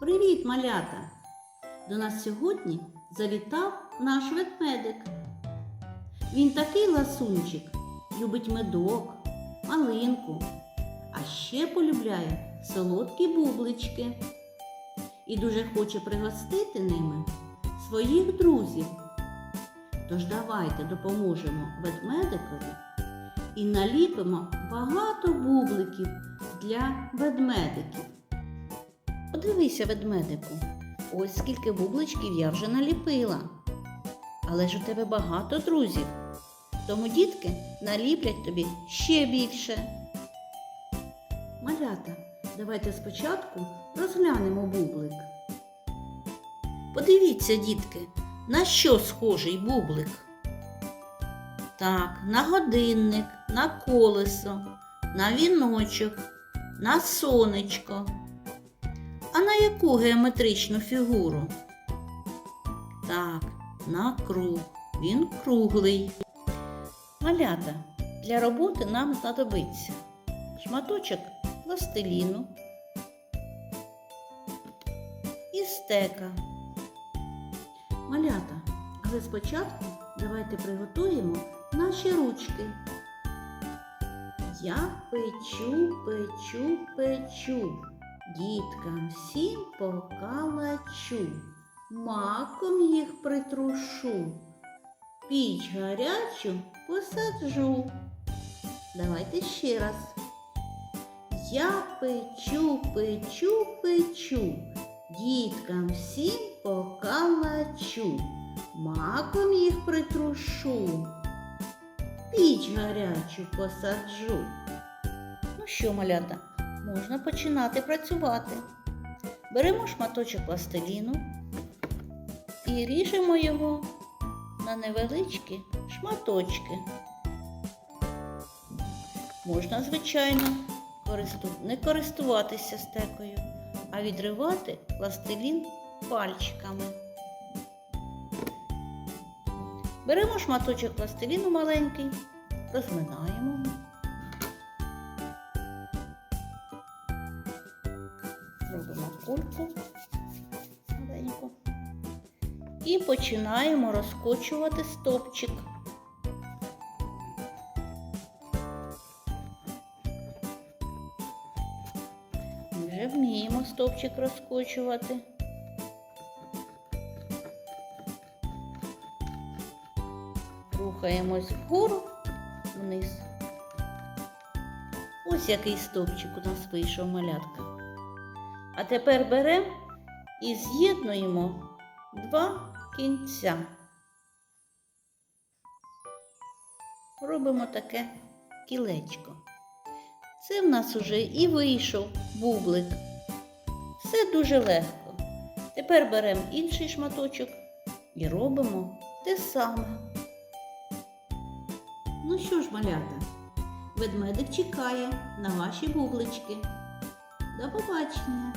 Привіт, малята! До нас сьогодні завітав наш ведмедик. Він такий ласунчик, любить медок, малинку, а ще полюбляє солодкі бублички і дуже хоче пригостити ними своїх друзів. Тож давайте допоможемо ведмедикові і наліпимо багато бубликів для ведмедиків. Подивися, ведмедику, ось скільки бубличків я вже наліпила. Але ж у тебе багато друзів, тому дітки наліплять тобі ще більше. Малята, давайте спочатку розглянемо бублик. Подивіться, дітки, на що схожий бублик? Так, на годинник, на колесо, на віночок, на сонечко. А на яку геометричну фігуру? Так, на круг. Він круглий. Малята. Для роботи нам знадобиться шматочок пластиліну і стека. Малята, але спочатку давайте приготуємо наші ручки. Я печу, печу, печу. Діткам всім покалачу, маком їх притрушу, піч гарячу посаджу. Давайте ще раз. Я печу, печу, печу, діткам всім покалачу, маком їх притрушу, піч гарячу посаджу. Ну що, малята? Можна починати працювати. Беремо шматочок пластиліну і ріжемо його на невеличкі шматочки. Можна, звичайно, не користуватися стекою, а відривати пластилін пальчиками. Беремо шматочок пластиліну маленький, розминаємо. Робимо кульку маленьку. І починаємо розкочувати стопчик. Вже вміємо стопчик розкочувати. Рухаємось вгору вниз. Ось який стовпчик у нас вийшов малятка. А тепер беремо і з'єднуємо два кінця. Робимо таке кілечко. Це в нас уже і вийшов бублик. Все дуже легко. Тепер беремо інший шматочок і робимо те саме. Ну що ж, малята, ведмедик чекає на ваші бублички. До побачення!